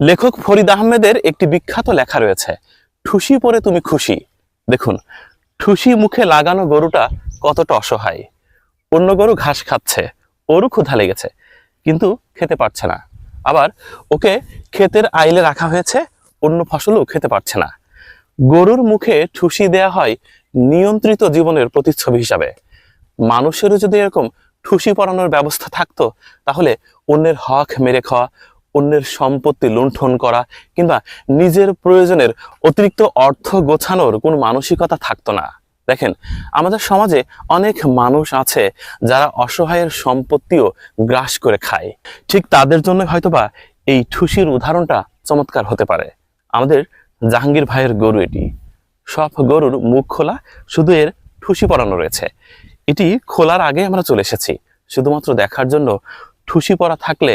লেখক ফরিদ আহমেদের একটি বিখ্যাত লেখা রয়েছে, ঠুসি পরে তুমি খুশি। দেখুন, ঠুসি মুখে লাগানো গরুটা কতটা অসহায়। অন্য গরু ঘাস খাচ্ছে, ওরও ক্ষুধা লেগেছে, কিন্তু খেতে পারছে না। আবার ওকে ক্ষেতের আইলে রাখা হয়েছে, অন্য ফসলও খেতে পারছে না। গরুর মুখে ঠুসি দেয়া হয় নিয়ন্ত্রিত জীবনের প্রতিচ্ছবি হিসাবে। মানুষেরও যদি এরকম ঠুসি পরানোর ব্যবস্থা থাকতো, তাহলে অন্যের হক মেরে খাওয়া অন্যের সম্পত্তি লুণ্ঠন করা কিংবা নিজের প্রয়োজনের অতিরিক্ত অর্থ গোছানোর কোনো মানসিকতা থাকতো না। দেখেন, আমাদের সমাজে অনেক মানুষ আছে যারা অসহায়ের সম্পত্তিও গ্রাস করে খায়। ঠিক তাদের জন্য হয়তোবা এই ঠুসির উদাহরণটা চমৎকার হতে পারে। আমাদের জাহাঙ্গীর ভাইয়ের গরু এটি। সব গরুর মুখ খোলা, শুধু এর ঠুসি পরানো রয়েছে। এটি খোলার আগে আমরা চলে এসেছি। শুধুমাত্র দেখার জন্য ঠুসি পরা থাকলে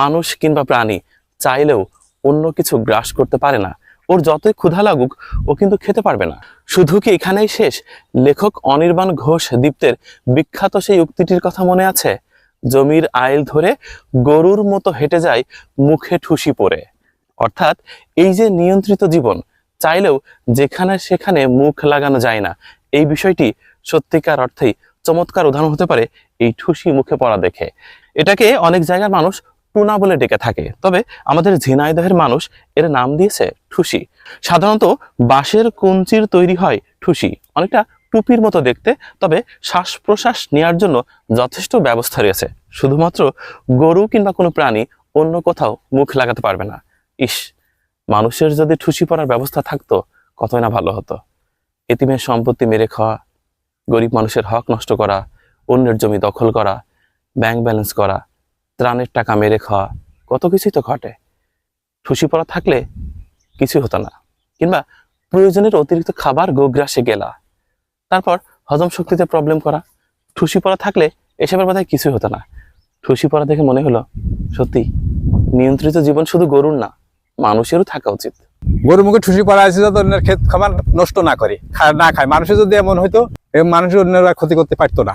মানুষ কিংবা প্রাণী চাইলেও অন্য কিছু গ্রাস করতে পারে না। ওর যতই ক্ষুধা লাগুক, ও কিন্তু খেতে পারবে না। শুধু কি এখানেই শেষ? লেখক অনির্বাণ ঘোষ দীপ্তের বিখ্যাত সেই উক্তিটির কথা মনে আছে? জমির আইল ধরে গরুর মতো হেঁটে যায়, মুখে ঠুসি পরে অর্থাৎ এই যে নিয়ন্ত্রিত জীবন, চাইলেও যেখানে সেখানে মুখ লাগানো যায় না। এই বিষয়টি সত্যিকার অর্থেই চমৎকার উদাহরণ হতে পারে এই ঠুসি মুখে পড়া দেখে। এটাকে অনেক জায়গার মানুষ টুনা বলে ডেকে থাকে। তবে আমাদের ঝিনাইদহের মানুষ এর নাম দিয়েছে ঠুসি। সাধারণত বাঁশের কঞ্চির তৈরি হয় ঠুসি। অনেকটা টুপির মতো দেখতে, তবে শ্বাস প্রশ্বাস নেওয়ার জন্য যথেষ্ট ব্যবস্থা রয়েছে। শুধুমাত্র গরু কিংবা কোনো প্রাণী অন্য কোথাও মুখ লাগাতে পারবে না। ইস, মানুষের যদি ঠুসি পরার ব্যবস্থা থাকতো, কতই না ভালো হতো। এতিমের সম্পত্তি মেরে খাওয়া, গরিব মানুষের হক নষ্ট করা, অন্যের জমি দখল করা ব্যাংক ব্যালেন্স করা, ত্রাণের টাকা মেরে খাওয়া, কত কিছুই তো ঘটে। ঠুসি পড়া থাকলে কিছু হতো না। কিংবা প্রয়োজনের অতিরিক্ত খাবার গোগ্রাসে গেলা। তারপর হজম শক্তিতে প্রবলেম করা। ঠুসি পড়া থাকলে এসবের বোধহয় কিছুই হতো না। ঠুসি পড়া দেখে মনে হলো, সত্যি, নিয়ন্ত্রিত জীবন শুধু গরুর না, মানুষেরও থাকা উচিত। গরু মুখে ঠুসি পড়া আছে যাতে অন্যের ক্ষেত খাবার নষ্ট না করে না খায়। মানুষের যদি এমন হইতো, এ মানুষের অন্যরা ক্ষতি করতে পারতো না।